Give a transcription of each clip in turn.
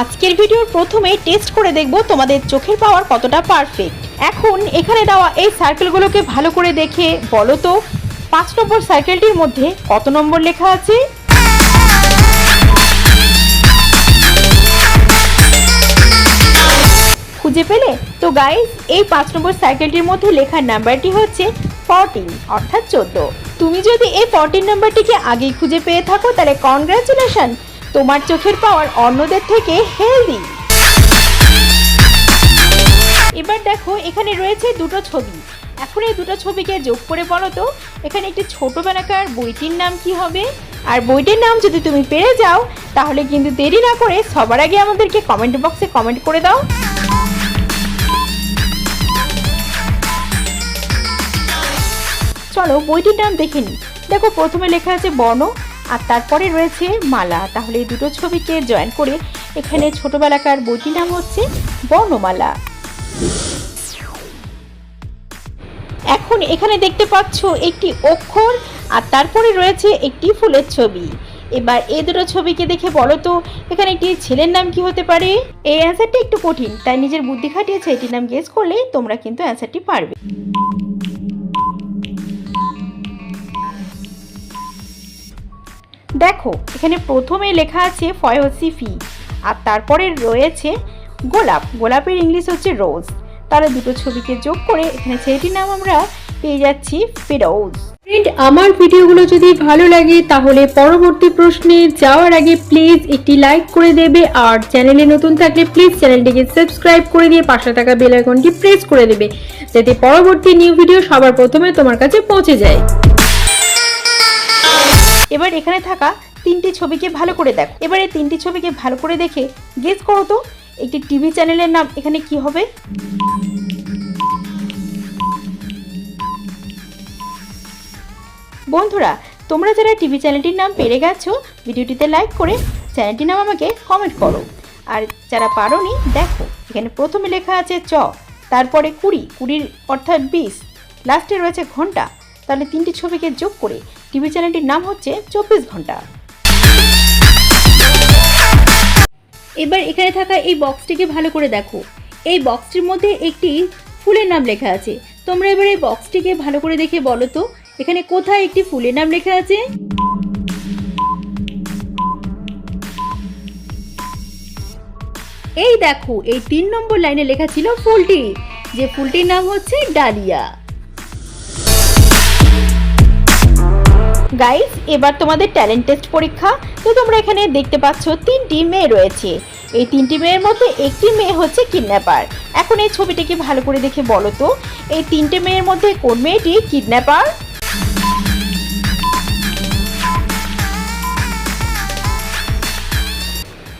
আজকের ভিডিওর প্রথমে টেস্ট করে দেখব তোমাদের চোখের পাওয়ার কতটা পারফেক্ট এখন এখানে দেওয়া এই সার্কেলগুলোকে ভালো করে দেখে বলো তো, পাঁচ নম্বর সার্কেলটির মধ্যে কত নম্বর লেখা আছে? খুঁজে পেলে? তো গাইস এই পাঁচ নম্বর সাইকেলটির মধ্যে লেখার নাম্বারটি হচ্ছে ফরটিন অর্থাৎ চোদ্দ। তুমি যদি এই ফরটিন নাম্বারটিকে আগেই খুঁজে পেয়ে থাকো, তাহলে কনগ্রাচুলেশন তোমার চোখের পাওয়ার অন্যদের থেকে হেলদি এবার দেখো, এখানে রয়েছে দুটো ছবি। এখন এই দুটো ছবিকে যোগ করে বলো তো, এখানে একটি ছোটবেলাকার বইটির নাম কি হবে? আর বইটির নাম যদি তুমি পেরে যাও, তাহলে কিন্তু দেরি না করে সবার আগে আমাদেরকে কমেন্ট বক্সে কমেন্ট করে দাও। চলো, বইটির নাম দেখে নিই। দেখো, প্রথমে লেখা আছে বর্ণ। আর তারপরে রয়েছে মালা। তাহলে এই দুটো ছবিকে জয়েন করে এখানে ছোটবেলাকার বইটির নাম হচ্ছে বর্ণমালা। এখন এখানে দেখতে পাচ্ছ একটি অক্ষর, আর তারপরে রয়েছে একটি ফুলের ছবি। এবার এই দুটো ছবিকে দেখে বলো তো, এখানে একটি ছেলের নাম কি হতে পারে? এই অ্যান্সারটি একটু কঠিন, তাই নিজের বুদ্ধি খাটিয়েছে এটির নাম গেস করলে তোমরা কিন্তু অ্যান্সারটি পারবে। দেখো, এখানে প্রথমে লেখা আছে ফয়সি ফি, আর তারপরে রয়েছে গোলাপ। গোলাপের ইংলিশ হচ্ছে রোজ। তারা দুটো ছবিকে যোগ করে এখানে ছেলেটির নাম আমরা পেয়ে যাচ্ছি ফিরোজ। ফ্রেন্ড আমার ভিডিওগুলো যদি ভালো লাগে, তাহলে পরবর্তী প্রশ্নে যাওয়ার আগে প্লিজ একটি লাইক করে দেবে, আর চ্যানেলে নতুন থাকলে প্লিজ চ্যানেলটিকে সাবস্ক্রাইব করে দিয়ে পাশে থাকা বেল আইকনটি প্রেস করে দেবে, যাতে পরবর্তী নিউ ভিডিও সবার প্রথমে তোমার কাছে পৌঁছে যায়। এবার এখানে থাকা তিনটি ছবিকে ভালো করে দেখো। এবার এই তিনটি ছবিকে ভালো করে দেখে গেস করো তো, একটি টিভি চ্যানেলের নাম এখানে কি হবে? বন্ধুরা, তোমরা যারা টিভি চ্যানেলটির নাম পেরে গেছো, ভিডিওটিতে লাইক করে চ্যানেলটির নাম আমাকে কমেন্ট করো। আর যারা পারোনি, দেখো, এখানে প্রথমে লেখা আছে চ, তারপরে কুড়ি, কুড়ির অর্থাৎ বিশ, লাস্টে রয়েছে ঘণ্টা। তাহলে তিনটি ছবিকে যোগ করে টিভি চ্যানেলটির নাম হচ্ছে চব্বিশ ঘণ্টা। এবার এখানে থাকা এই বক্সটিকে ভালো করে দেখো। এই বক্সটির মধ্যে একটি ফুলের নাম লেখা আছে। তোমরা এবার এই বক্সটিকে ভালো করে দেখে বলো তো, এখানে কোথায় একটি ফুলের নাম লেখা আছে? এই দেখো, এই তিন নম্বর লাইনে লেখা ছিল ফুলটি। যে ফুলটির নাম হচ্ছে ডালিয়া। গাইস এবার তোমাদের ট্যালেন্ট টেস্ট পরীক্ষা। তো তোমরা এখানে দেখতে পাচ্ছ তিনটি মেয়ে রয়েছে। এই তিনটি মেয়ের মধ্যে একটি মেয়ে হচ্ছে কিডন্যাপার এখন এই ছবিটিকে ভালো করে দেখে বলো তো, এই তিনটে মেয়ের মধ্যে কোন মেয়েটি কিডন্যাপার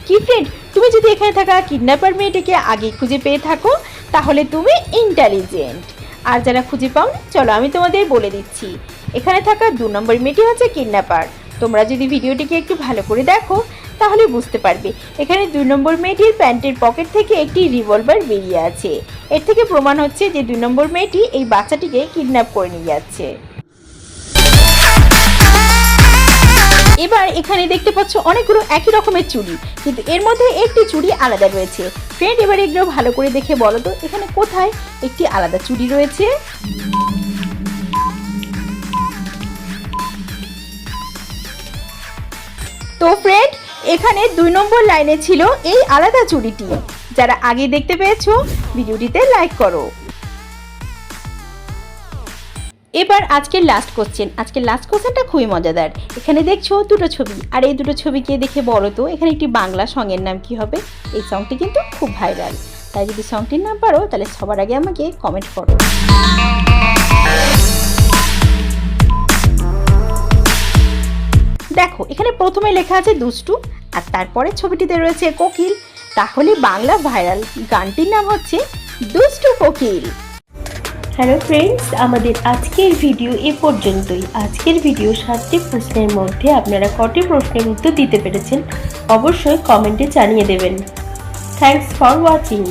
কি ফ্রেন্ড তুমি যদি এখানে থাকা কিডন্যাপার মেয়েটিকে আগে খুঁজে পেয়ে থাকো, তাহলে তুমি ইন্টেলিজেন্ট আর যারা খুঁজে পাও চলো আমি তোমাদের বলে দিচ্ছি। এখানে থাকা দু নম্বর মেয়েটি হচ্ছে কিডন্যাপার। তোমরা যদি ভিডিওটিকে একটু ভালো করে দেখো, তাহলে বুঝতে পারবে। এখানে দুই নম্বর মেয়েটির প্যান্টের পকেট থেকে একটি রিভলভার বেরিয়ে আছে। এর থেকে প্রমাণ হচ্ছে যে দুই নম্বর মেয়েটি এই বাচ্চাটিকে কিডন্যাপ করে নিয়ে যাচ্ছে। এবার এখানে দেখতে পাচ্ছ অনেকগুলো একই রকমের চুড়ি, কিন্তু এর মধ্যে একটি চুড়ি আলাদা রয়েছে। ফ্রেন্ড, এবার এগুলো ভালো করে দেখে বলো তো, এখানে কোথায় একটি আলাদা চুড়ি রয়েছে? তো ফ্রেন্ড এখানে দুই নম্বর লাইনে ছিল এই আলাদা চুড়িটি। যারা আগে দেখতে পেয়েছ, ভিডিওটিতে লাইক করো। এবার আজকের লাস্ট কোশ্চেন আজকের লাস্ট কোশ্চেনটা খুবই মজাদার। এখানে দেখছ দুটো ছবি। আর এই দুটো ছবিকে দেখে বলো তো? এখানে একটি বাংলা সঙের নাম কি হবে? এই সংটি কিন্তু খুব ভাইরাল তাই যদি সংটির নাম পারো, তাহলে সবার আগে আমাকে কমেন্ট করো। দেখো, এখানে প্রথমে লেখা আছে দুষ্টু, আর তারপরে ছবিটিতে রয়েছে কোকিল। তাহলে বাংলা ভাইরাল গানটির নাম হচ্ছে দুষ্টু কোকিল। হ্যালো ফ্রেন্ডস আমাদের আজকের ভিডিও এ পর্যন্তই। আজকের ভিডিও সাতটি প্রশ্নের মধ্যে আপনারা কটি প্রশ্নের উত্তর দিতে পেরেছেন, অবশ্যই কমেন্টে জানিয়ে দেবেন। Thanks for watching